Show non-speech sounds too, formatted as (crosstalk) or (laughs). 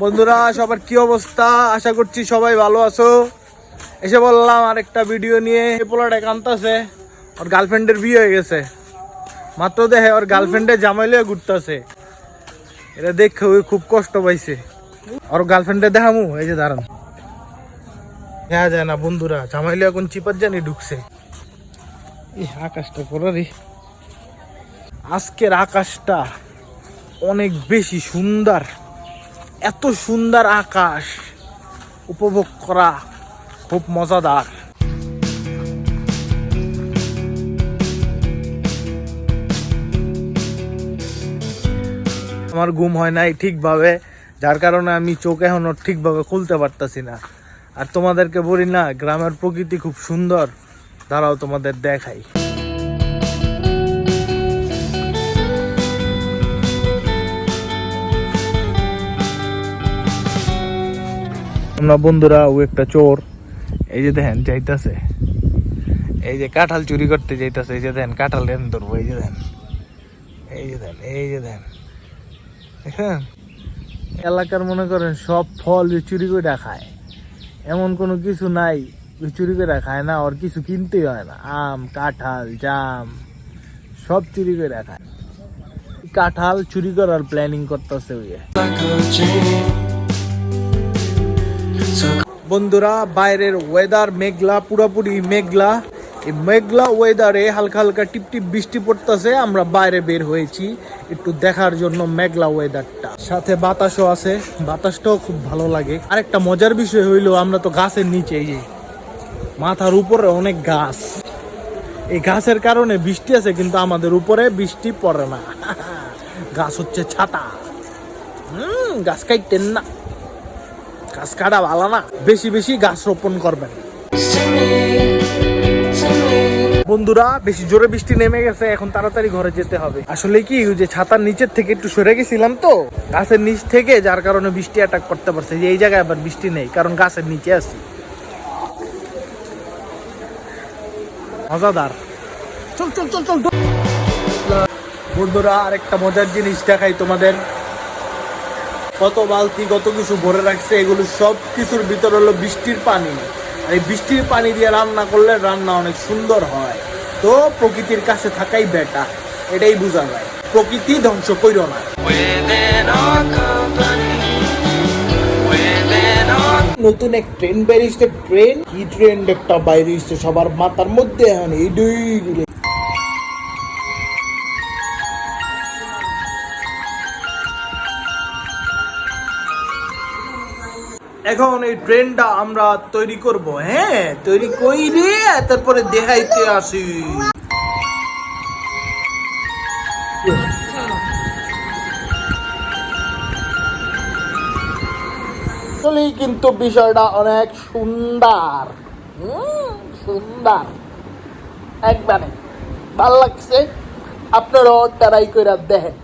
বন্ধুরা, সবার কি অবস্থা? আশা করছি সবাই ভালো আছো। এসে বললাম আরেকটা ভিডিও নিয়ে। এই পোলাটা কান্তাছে ওর গার্লফ্রেন্ডের বিয়ে হয়ে গেছে। মাত্র দেখে ওর গার্লফ্রেন্ডের জামাইলে ঘুরতেছে। এটা দেখে ওই খুব কষ্ট পাইছে। ওর গার্লফ্রেন্ডে দেখামু, এই যে দাঁড়ান। দেখা যায় না বন্ধুরা জামাইলে এখন চিপার জানি ঢুকছে। এই আকাশটা করো রে। আজকের আকাশটা অনেক বেশি সুন্দর। এত সুন্দর আকাশ উপভোগ করা খুব মজাদার। আমার ঘুম হয় নাই ঠিকভাবে, যার কারণে আমি চোখ এখনও ঠিকভাবে খুলতে পারতাছি না। আর তোমাদেরকে বলি না, গ্রামের প্রকৃতি খুব সুন্দর। তারাও তোমাদের দেখাই। আমরা বন্ধুরা, ও একটা চোর। এই যে দেখেন, যাইতাছে। এই যে কাঁঠাল চুরি করতে যাইতাছে, এই যে দেখেন, কাঁঠাল এনে ধরবো, এই যে দেখেন। এই যে দেখেন, এই যে দেখেন। দেখেন? এলাকার মনে করেন, সব ফল চুরি করে খায়। এমন কোনো কিছু নাই চুরি করে খায় না, ওর কিছু কিনতেই হয় না। আম, কাঁঠাল, জাম, সব চুরি করে খায়। কাঁঠাল চুরি করার প্ল্যানিং করতেছে ওই বন্ধুরা, বাইরের ওয়েদার মেঘলা, পুরোপুরি মেঘলা। এই মেঘলা ওয়েদারে হালকা হালকা টিপ টিপ বৃষ্টি পড়তেছে, আমরা বাইরে বের হয়েছি। একটু দেখার জন্য মেঘলা ওয়েদারটা সাথে বাতাসও আছে, বাতাসটাও খুব ভালো লাগে। আরেকটা মজার বিষয় হইল, আমরা তো গাছের নিচে এই মাথার উপরে অনেক গাছ। এই গাছের কারণে বৃষ্টি আছে, কিন্তু আমাদের উপরে বৃষ্টি পড়ে না। (laughs) গাছ হচ্ছে ছাতা। হুম, গাছ কাইতেন না। গাছ কাটা ভালো না, বেশি বেশি গাছ রোপণ করবেন। বন্ধুরা, বেশি জোরে বৃষ্টি নেমে গেছে, এখন তাড়াতাড়ি ঘরে যেতে হবে। আসলে কি যে ছাতার নিচের থেকে একটু সরে গেছিলাম তো, গাছের নিচ থেকে, যার কারণে বৃষ্টি অ্যাটাক করতে পারছে। যে এই জায়গায় আবার বৃষ্টি নেই, কারণ গাছের নিচে আছি। মজাদার। চল চল চল চল। বন্ধুরা, আরেকটা মজার জিনিস দেখাই তোমাদের। কত বালতি, কত কিছু ভরে রাখছে, এগুলো সব কিছুর ভিতর হলো বৃষ্টির পানি। আর এই বৃষ্টির পানি দিয়ে রান্না করলে রান্না অনেক সুন্দর হয়। তো প্রকৃতির কাছে থাকাই বেটা এটাই বোঝা যায়। প্রকৃতি ধ্বংস কইরো না। নতুন এক ট্রেন বেরিয়েছে ট্রেন কি ট্রেন একটা বাইরে সবার মাথার মধ্যে, এখন এইডুই এখন এই ট্রেনটা আমরা তৈরি করব হ্যাঁ? তৈরি কইরে তারপরে দেখাইতে আসি। কিন্তু বিষয়টা অনেক সুন্দর। সুন্দর। একবারে, ভালো লাগছে। আপনারাও ট্রাই করে দেখেন।